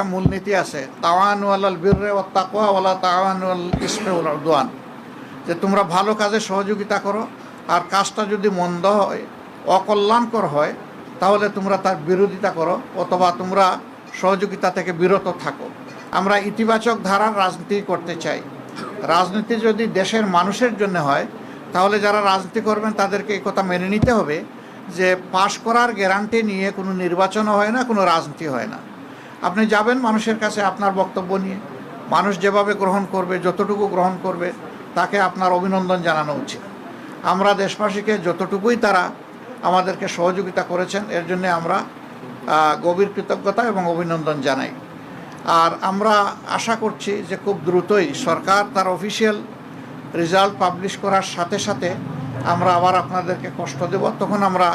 একটা মূলনীতি আছে, তাওয়ান বীররে ও তাকোয়া ওয়ালা তাওয়ান ইসমে যে তোমরা ভালো কাজে সহযোগিতা করো, আর কাজটা যদি মন্দ হয়, অকল্যাণকর হয়, তাহলে তোমরা তার বিরোধিতা করো, অথবা তোমরা সহযোগিতা থেকে বিরত থাকো। আমরা ইতিবাচক ধারার রাজনীতি করতে চাই। রাজনীতি যদি দেশের মানুষের জন্য হয়, তাহলে যারা রাজনীতি করবেন, তাদেরকে এই কথা মেনে নিতে হবে যে, পাশ করার গ্যারান্টি নিয়ে কোনো নির্বাচনও হয় না, কোনো রাজনীতি হয় না। আপনি যাবেন মানুষের কাছে আপনার বক্তব্য নিয়ে। মানুষ যেভাবে গ্রহণ করবে, যতটুকু গ্রহণ করবে, তাকে আপনার অভিনন্দন জানানো উচিত। আমরা দেশবাসীকে যতটুকুই তারা আমাদেরকে সহযোগিতা করেছেন, এর জন্য আমরা গভীর কৃতজ্ঞতা এবং অভিনন্দন জানাই। আর আমরা আশা করছি যে খুব দ্রুতই সরকার তার অফিসিয়াল রেজাল্ট পাবলিশ করার সাথে সাথে আমরা আবার আপনাদেরকে কষ্ট দেব। তখন আমরা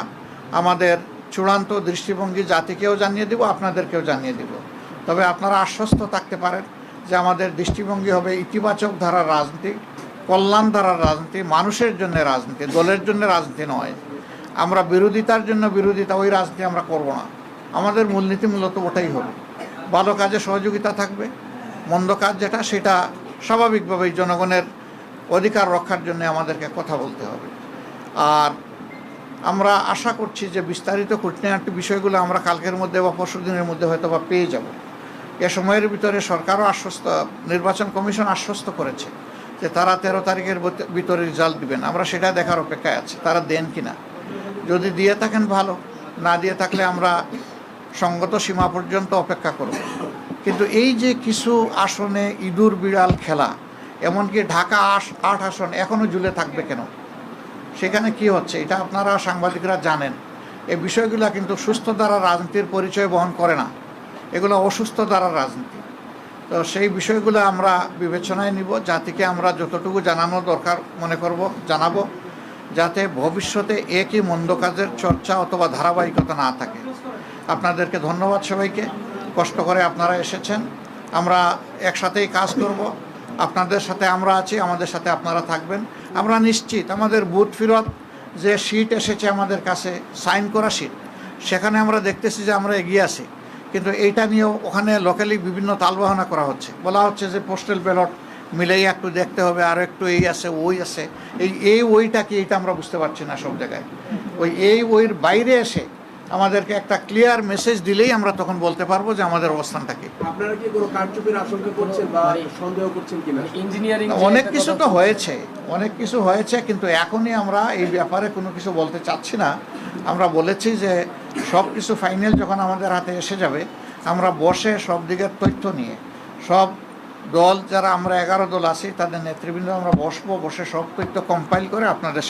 আমাদের চূড়ান্ত দৃষ্টিভঙ্গি জাতিকেও জানিয়ে দেব, আপনাদেরকেও জানিয়ে দেব। তবে আপনারা আশ্বস্ত থাকতে পারেন যে আমাদের দৃষ্টিভঙ্গি হবে ইতিবাচক ধারার রাজনীতি, কল্যাণ ধারার রাজনীতি, মানুষের জন্য রাজনীতি, দলের জন্য রাজনীতি নয়। আমরা বিরোধিতার জন্য বিরোধিতা, ওই রাজনীতি আমরা করব না। আমাদের মূলনীতি মূলত ওটাই হবে। ভালো কাজে সহযোগিতা থাকবে, মন্দ কাজ যেটা, সেটা স্বাভাবিকভাবেই জনগণের অধিকার রক্ষার জন্য আমাদেরকে কথা বলতে হবে। আর আমরা আশা করছি যে বিস্তারিত খুঁটিনাটি বিষয়গুলো আমরা কালকের মধ্যে বা পরশু দিনের মধ্যে হয়তো বা পেয়ে যাব। এ সময়ের ভিতরে সরকারও আশ্বস্ত, নির্বাচন কমিশন আশ্বস্ত করেছে যে তারা তেরো তারিখের ভিত- ভিতরে রেজাল্ট দিবেন। আমরা সেটা দেখার অপেক্ষায় আছি। তারা দেন কিনা? যদি দিয়ে থাকেন ভালো। না দিয়ে থাকলে আমরা সঙ্গত সীমা পর্যন্ত অপেক্ষা করব। কিন্তু এই যে কিছু আসনে ইঁদুর বিড়াল খেলা, এমনকি ঢাকা আস আট আসন এখনও ঝুলে থাকবে কেন? সেখানে কি হচ্ছে? এটা আপনারা সাংবাদিকরা জানেন। এই বিষয়গুলো কিন্তু সুস্থ দ্বারা রাজনীতির পরিচয় বহন করে না। এগুলো অসুস্থ দ্বারা রাজনীতি। তো সেই বিষয়গুলো আমরা বিবেচনায় নিব। জাতিকে আমরা যতটুকু জানানো দরকার মনে করব, জানাব, যাতে ভবিষ্যতে একই মন্দ কাজের চর্চা অথবা ধারাবাহিকতা না থাকে। আপনাদেরকে ধন্যবাদ সবাইকে। কষ্ট করে আপনারা এসেছেন। আমরা একসাথেই কাজ করব। আপনাদের সাথে আমরা আছি, আমাদের সাথে আপনারা থাকবেন। আমরা নিশ্চিত, আমাদের বুথ ফিরত যে সিট এসেছে আমাদের কাছে সাইন করা সিট সেখানে আমরা দেখতেছি যে আমরা এগিয়ে আছি। কিন্তু এইটা নিয়েও ওখানে লোকালি বিভিন্ন তালবাহনা করা হচ্ছে। বলা হচ্ছে যে পোস্টাল ব্যালট মিলেই একটু দেখতে হবে, আর একটু এই আছে, ওই আছে। এই এই ওইটা কি, এটা আমরা বুঝতে পারছি না সব জায়গায়। ওই, এই ওইর বাইরে এসে আমাদেরকে একটা ক্লিয়ার মেসেজ দিলেই আমরা তখন বলতে পারব যে আমাদের অবস্থানটা কি। আপনারা কি কোনো কারচুপির আশঙ্কা করছেন বা সন্দেহ করছেন কিনা? ইঞ্জিনিয়ারিং অনেক কিছু তো হয়েছে অনেক কিছু হয়েছে কিন্তু এখনই আমরা এই ব্যাপারে কোনো কিছু বলতে চাচ্ছি না। আমরা বলেছি যে সব কিছু ফাইনাল যখন আমাদের হাতে এসে যাবে আমরা বসে সব দিকের তথ্য নিয়ে সব দল যারা আমরা এগারো দল আছি তাদের নেতৃবৃন্দ আমরা বসবো বসে সব তথ্য কম্পাইল করে আপনাদের